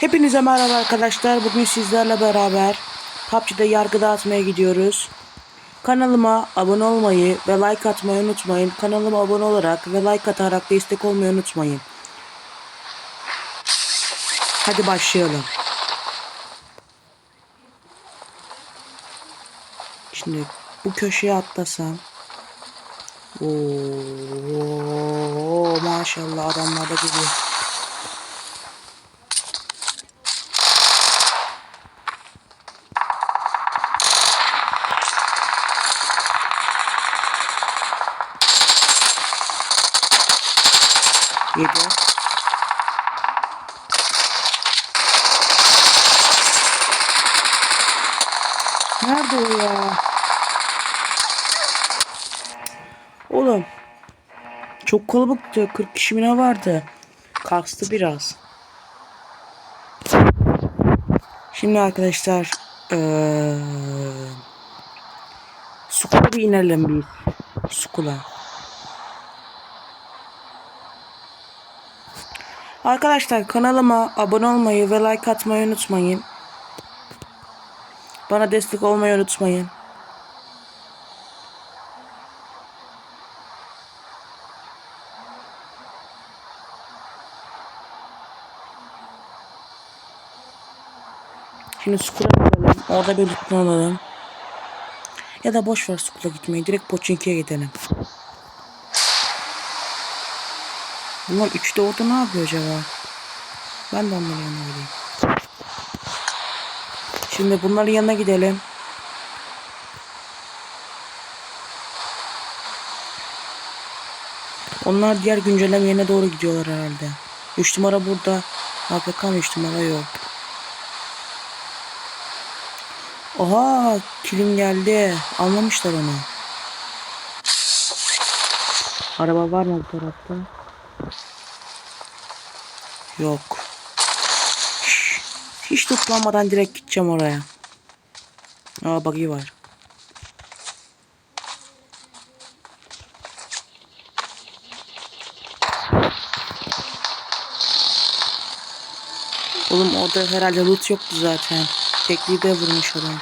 Hepinize merhaba arkadaşlar. Bugün sizlerle beraber PUBG'de yargı dağıtmaya gidiyoruz. Kanalıma abone olmayı ve like atmayı unutmayın. Kanalıma abone olarak ve like atarak destek olmayı unutmayın. Hadi başlayalım. Şimdi bu köşeye atlasam. Oo, maşallah adamlar da geliyor. Oğlum. Çok kalabalıktı. 40 kişi mi ne vardı? Kastı biraz. Şimdi arkadaşlar eee Sukula bir inelim bir. Sukula. Arkadaşlar kanalıma abone olmayı ve like atmayı unutmayın. Bana destek olmayı unutmayın. Şimdi Sukula gidelim. Orada bir lütfen alalım. Ya da boş ver Sukula gitmeyi. Direkt Pochinki'ye gidelim. Bunlar üçte orada ne yapıyor acaba? Ben de onların yanına gideyim. Şimdi bunların yanına gidelim. Onlar diğer güncelleme yerine doğru gidiyorlar herhalde. 3 numara burada. APK mı 3 numara yok. Oha kilim geldi. Anlamışlar onu. Araba var mı bu tarafta? Yok. Hiç toplanmadan direkt gideceğim oraya. Aa buggy var. Oğlum orada herhalde loot yoktu zaten. Tekliği de vurmuş adam.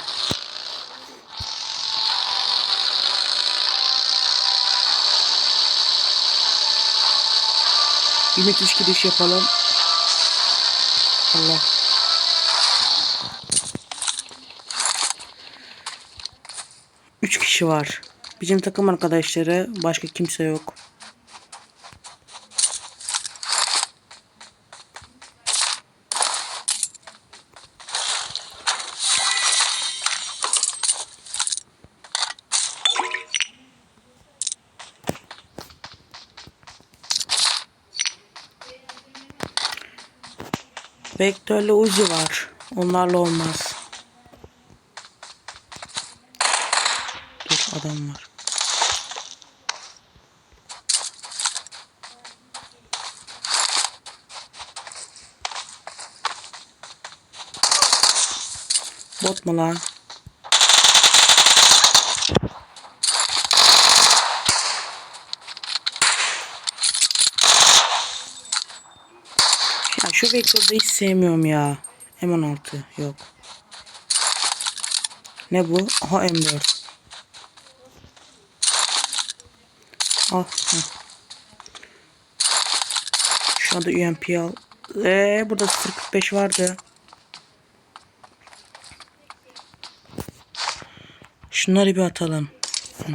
Bir müthiş giriş yapalım. Allah. Kişi var. Bizim takım arkadaşları. Başka kimse yok. Vektörlü Uzi var. Onlarla olmaz. Adam var. Bot mu lan? Ya şu vektörde hiç sevmiyorum ya. M16 yok. Ne bu? Aha M4. Al. heh. Şu anda UMP al. Eee burada 045 vardı. Şunları bir atalım. Hı.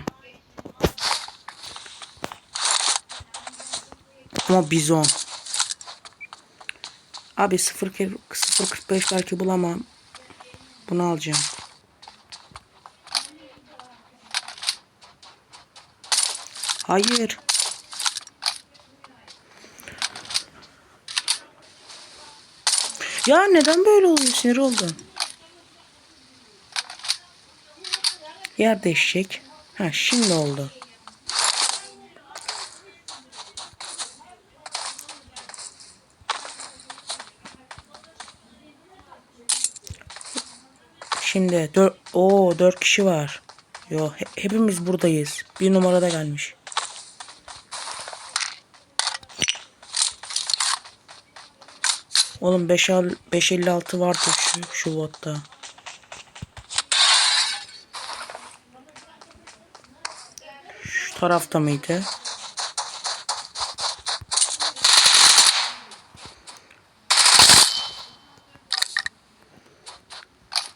Ama bizon. Abi 0 0.45 belki bulamam. Bunu alacağım. Hayır. Ya neden böyle oluyor? Sinir oldum. Yer değişecek. Ha şimdi oldu. Şimdi dört, o dört kişi var. Yo he- hepimiz buradayız. Bir numarada gelmiş. Oğlum 5 556 vardı şu, şu botta. Şu tarafta mıydı?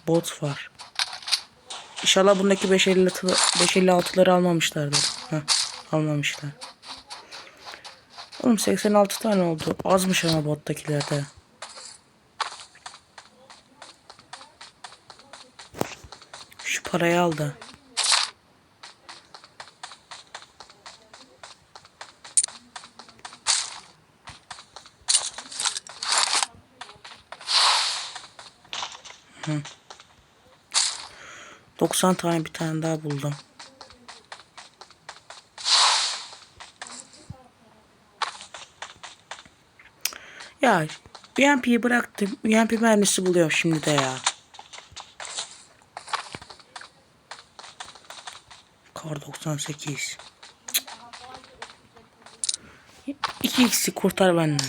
Bot var. İnşallah bundaki 556 556'ları almamışlardır. Heh, almamışlar. Oğlum 86 tane oldu. Azmış ama bottakilerde. Parayı al da. Hı. 90 tane bir tane daha buldum. Ya UMP'yi bıraktım. UMP mermisi buluyor şimdi de ya. Kar 98. 2x'i kurtar benden.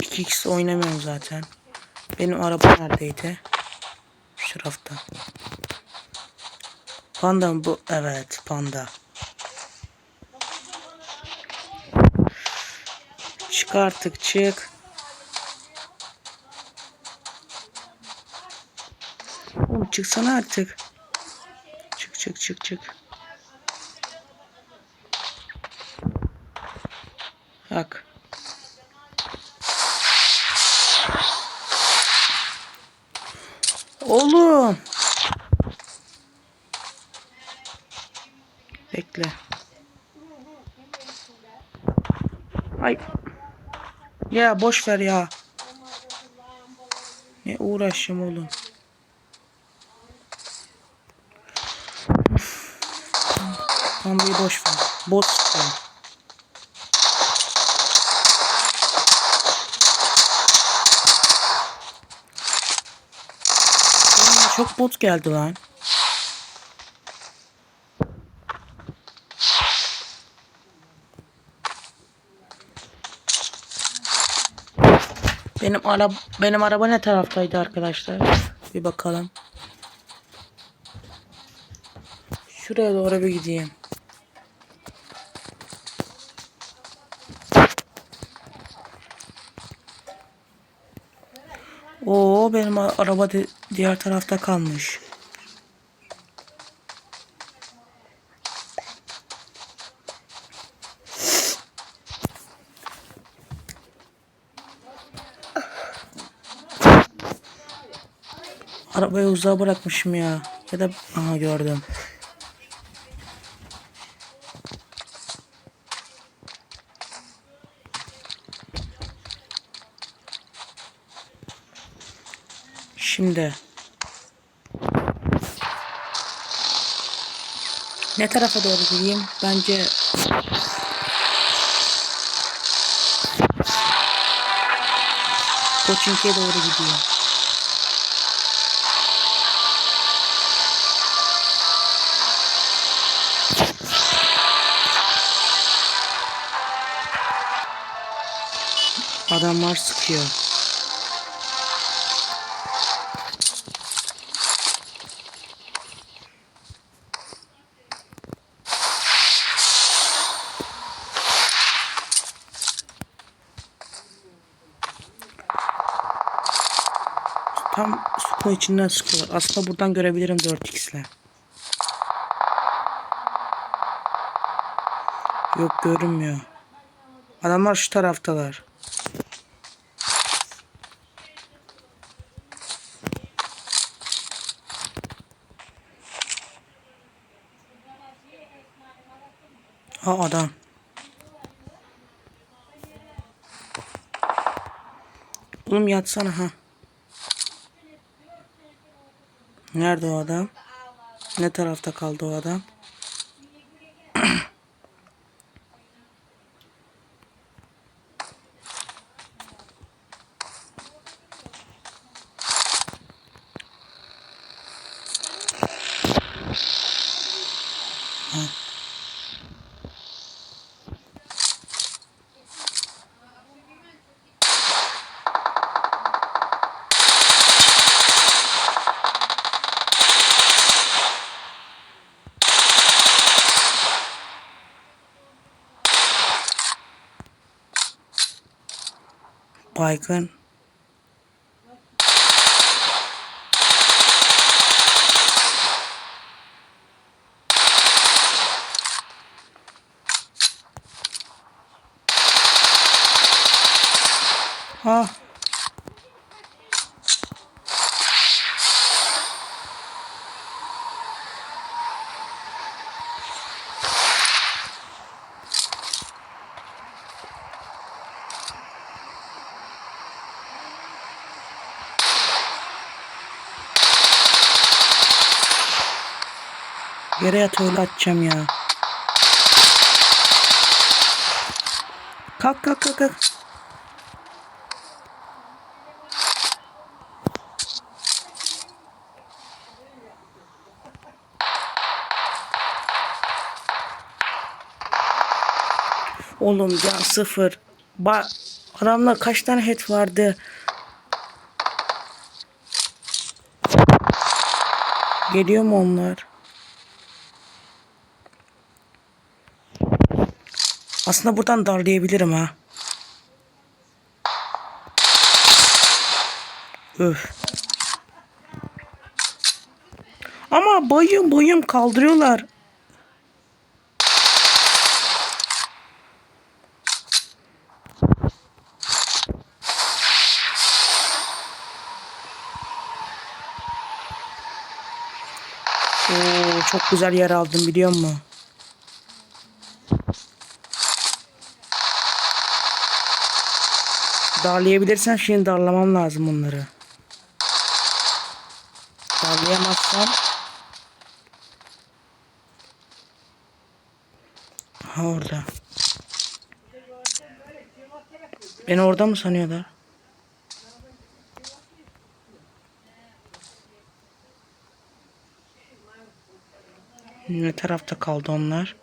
X oynamıyorum zaten. Benim araba neredeydi? Şu tarafta. Panda mı bu? Evet panda. Çık artık çık. Oğlum çıksana artık. Çık çık çık çık. Bak. Oğlum. Bekle. Ay. Ya boş ver ya. Ne uğraşayım oğlum. Pambayı boş ver. Bot. Oğlum Çok bot geldi lan. Benim araba benim araba ne taraftaydı arkadaşlar? Bir bakalım. Şuraya doğru bir gideyim. A- araba di- diğer tarafta kalmış. Arabayı uzağa bırakmışım ya. Ya da aha gördüm. Şimdi ne tarafa doğru gideyim? Bence Koçinki'ye doğru gideyim. Adamlar sıkıyor. Tam sukun içinden sıkıyorlar. Aslında buradan görebilirim 4x ile. Yok görünmüyor. Adamlar şu taraftalar. Ha adam. Oğlum yatsana ha. Nerede o adam? Ne tarafta kaldı o adam? icon Yere yat öyle atacağım ya. Kalk kalk kalk kalk. Oğlum can sıfır. Ba adamda kaç tane head vardı? Geliyor mu onlar? Aslında buradan darlayabilirim ha. Öf. Ama bayım bayım kaldırıyorlar. Oo, çok güzel yer aldım biliyor musun? Darlayabilirsen şimdi darlamam lazım onları. Darlayamazsam Ha orada. Beni orada mı sanıyorlar? Ne tarafta kaldı onlar?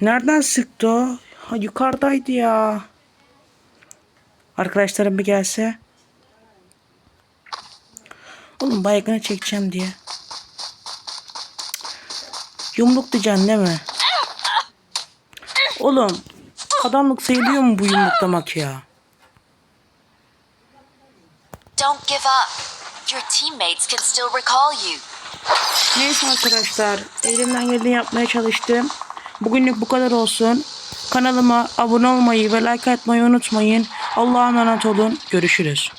Nereden sıktı o? Ha, yukarıdaydı ya. Arkadaşlarım bir gelse. Oğlum baygını çekeceğim diye. Yumruk diyeceksin değil mi? Oğlum adamlık sayılıyor mu bu yumruklamak ya? Don't give up. Your teammates can still recall you. Neyse arkadaşlar elimden geleni yapmaya çalıştım. Bugünlük bu kadar olsun. Kanalıma abone olmayı ve like atmayı unutmayın. Allah'a emanet olun. Görüşürüz.